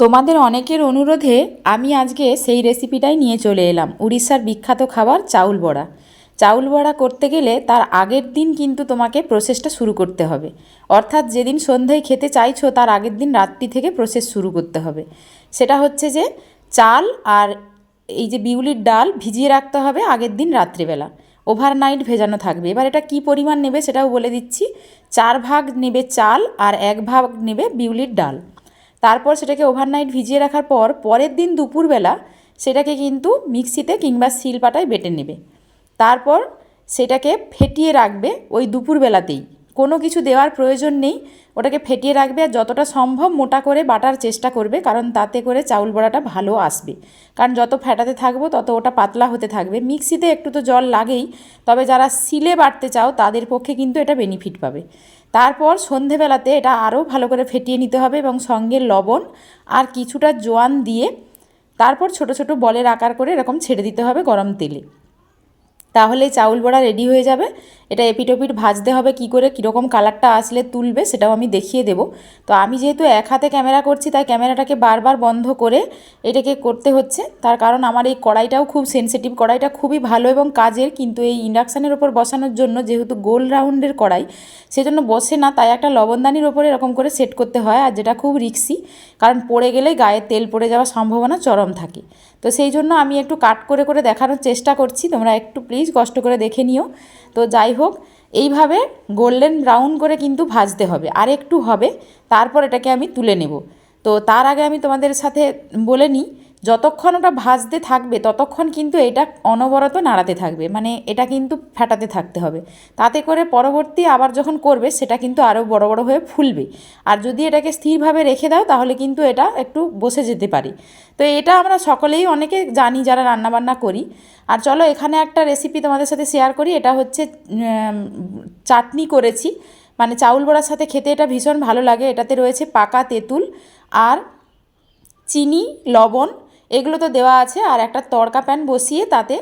তোমাদের অনেকের অনুরোধে আমি আজকে সেই রেসিপিটাই নিয়ে চলে এলাম, উড়িষ্যার বিখ্যাত খাবার চাউল বড়া। চাউল বড়া করতে গেলে তার আগের দিন কিন্তু তোমাকে প্রসেসটা শুরু করতে হবে। অর্থাৎ যেদিন সন্ধ্যায় খেতে চাইছো, তার আগের দিন রাত্রি থেকে প্রসেস শুরু করতে হবে। সেটা হচ্ছে যে চাল আর এই যে বিউলির ডাল ভিজিয়ে রাখতে হবে আগের দিন রাত্রিবেলা। ওভারনাইট ভেজানো থাকবে। এবার এটা কি পরিমাণ নেবে সেটাও বলে দিচ্ছি। চার ভাগ নেবে চাল আর এক ভাগ নেবে বিউলির ডাল। তারপর সেটাকে ওভারনাইট ভিজিয়ে রাখার পর পরের দিন দুপুরবেলা সেটাকে কিন্তু মিক্সিতে কিংবা শিলপাটায় বেটে নেবে। তারপর সেটাকে ফেটিয়ে রাখবে ওই দুপুরবেলাতেই। কোনো কিছু দেওয়ার প্রয়োজন নেই। ওটাকে ফেটিয়ে রাখবে আর যতটা সম্ভব মোটা করে বাটার চেষ্টা করবে, কারণ তাতে করে চাউল বড়াটা ভালো আসবে। কারণ যত ফেটাতে থাকব, তত ওটা পাতলা হতে থাকবে। মিক্সিতে একটু তো জল লাগেই, তবে যারা সিলে বাটতে চাও, তাদের পক্ষে কিন্তু এটা বেনিফিট পাবে। তারপর সন্ধেবেলাতে এটা আরও ভালো করে ফেটিয়ে নিতে হবে এবং সঙ্গে লবণ আর কিছুটা জোয়ান দিয়ে তারপর ছোট ছোট বলের আকার করে এরকম ছেড়ে দিতে হবে গরম তেলে। তাহলে চাউল বড়া রেডি হয়ে যাবে। এটা এপিটোপিট ভাজতে হবে কি করে, কীরকম কালারটা আসলে তুলবে সেটাও আমি দেখিয়ে দেবো। তো আমি যেহেতু এক হাতে ক্যামেরা করছি, তাই ক্যামেরাটাকে বারবার বন্ধ করে এটাকে করতে হচ্ছে। তার কারণ আমার এই কড়াইটাও খুব সেনসিটিভ কড়াইটা খুবই ভালো এবং কাজের, কিন্তু এই ইন্ডাকশানের ওপর বসানোর জন্য যেহেতু গোল রাউন্ডের কড়াই, সেজন্য বসে না, তাই একটা লবণদানির ওপরে এরকম করে সেট করতে হয়, আর যেটা খুব রিক্সি কারণ পড়ে গেলে গায়ে তেল পড়ে যাওয়ার সম্ভাবনা চরম থাকে। তো সেই জন্য আমি একটু কাট করে করে দেখানোর চেষ্টা করছি, তোমরা একটু প্লিজ কষ্ট করে দেখে নিও। তো যাই হোক এইভাবে গোল্ডেন ব্রাউন করে কিন্তু ভাজতে হবে। আর একটু হবে, তারপর এটাকে আমি তুলে নেব। তো তার আগে আমি তোমাদের সাথে বলে নিই যতক্ষণ ওটা ভাজতে থাকবে, ততক্ষণ কিন্তু এটা অনবরত নাড়াতে থাকবে। মানে এটা কিন্তু ফেটাতে থাকতে হবে। তাতে করে পরবর্তী আবার যখন করবে, সেটা কিন্তু আরও বড় বড় হয়ে ফুলবে। আর যদি এটাকে স্থিরভাবে রেখে দাও, তাহলে কিন্তু এটা একটু বসে যেতে পারে। তো এটা আমরা সকলেই, অনেকে জানি যারা রান্নাবান্না করি। আর চলো, এখানে একটা রেসিপি তোমাদের সাথে শেয়ার করি। এটা হচ্ছে চাটনি করেছি। মানে চাউল বড়ার সাথে খেতে এটা ভীষণ ভালো লাগে। এটাতে রয়েছে পাকা তেঁতুল আর চিনি, লবণ এগুলো তো দেওয়া আছে আর একটা তড়কা প্যান বসিয়ে তাতে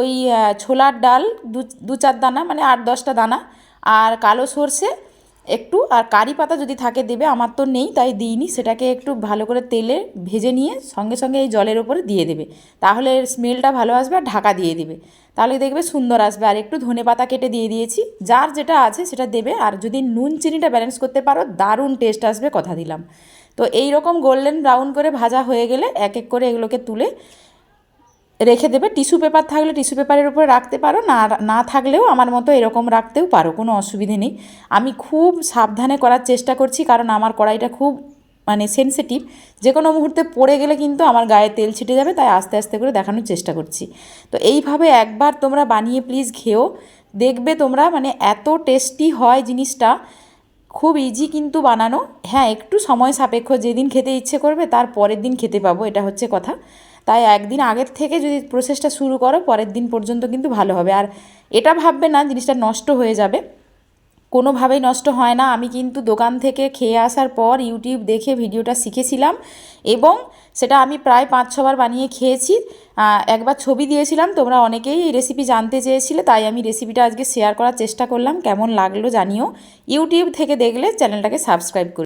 ওই ছোলার ডাল, দু দু চার দানা মানে আট দশটা দানা আর কালো সর্ষে একটু আর কারি পাতা যদি থাকে দেবে, আমার তো নেই তাই দিইনি, সেটাকে একটু ভালো করে তেলে ভেজে নিয়ে সঙ্গে সঙ্গে এই জলের ওপরে দিয়ে দেবে। তাহলে স্মেলটা ভালো আসবে আর ঢাকা দিয়ে দেবে। তাহলে দেখবে সুন্দর আসবে আর একটু ধনে পাতা কেটে দিয়ে দিয়েছি, যার যেটা আছে সেটা দেবে আর যদি নুন, চিনিটা ব্যালেন্স করতে পারো, দারুণ টেস্ট আসবে কথা দিলাম। তো এই রকম গোল্ডেন ব্রাউন করে ভাজা হয়ে গেলে এক এক করে এগুলোকে তুলে রেখে দেবে। টিস্যু পেপার থাকলে টিস্যু পেপারের উপরে রাখতে পারো, না না থাকলেও আমার মতো এরকম রাখতেও পারো, কোনো অসুবিধে নেই। আমি খুব সাবধানে করার চেষ্টা করছি, কারণ আমার কড়াইটা খুব মানে সেন্সিটিভ যে কোনো মুহূর্তে পড়ে গেলে কিন্তু আমার গায়ে তেল ছিটে যাবে, তাই আস্তে আস্তে করে দেখানোর চেষ্টা করছি। তো এইভাবে একবার তোমরা বানিয়ে প্লিজ খেও দেখবে তোমরা মানে এত টেস্টি হয় জিনিসটা খুব ইজি কিন্তু বানানো। হ্যাঁ একটু সময় সাপেক্ষ, যেদিন খেতে ইচ্ছে করবে তার পরের দিন খেতে পাবো, এটা হচ্ছে কথা। তাই একদিন আগের থেকে যদি প্রসেসটা শুরু করো, পরের দিন পর্যন্ত কিন্তু ভালো হবে। আর এটা ভাববে না, জিনিসটা নষ্ট হয়ে যাবে। কোনোভাবেই নষ্ট হয় না। আমি কিন্তু দোকান থেকে খেয়ে আসার পর ইউটিউব দেখে ভিডিওটা শিখেছিলাম এবং সেটা আমি প্রায় পাঁচ ছবার বানিয়ে খেয়েছি। একবার ছবি দিয়েছিলাম, তোমরা অনেকেই এই রেসিপি জানতে চেয়েছিলে, তাই আমি রেসিপিটা আজকে শেয়ার করার চেষ্টা করলাম। কেমন লাগল জানিও। ইউটিউব থেকে দেখলে চ্যানেলটাকে সাবস্ক্রাইব করি।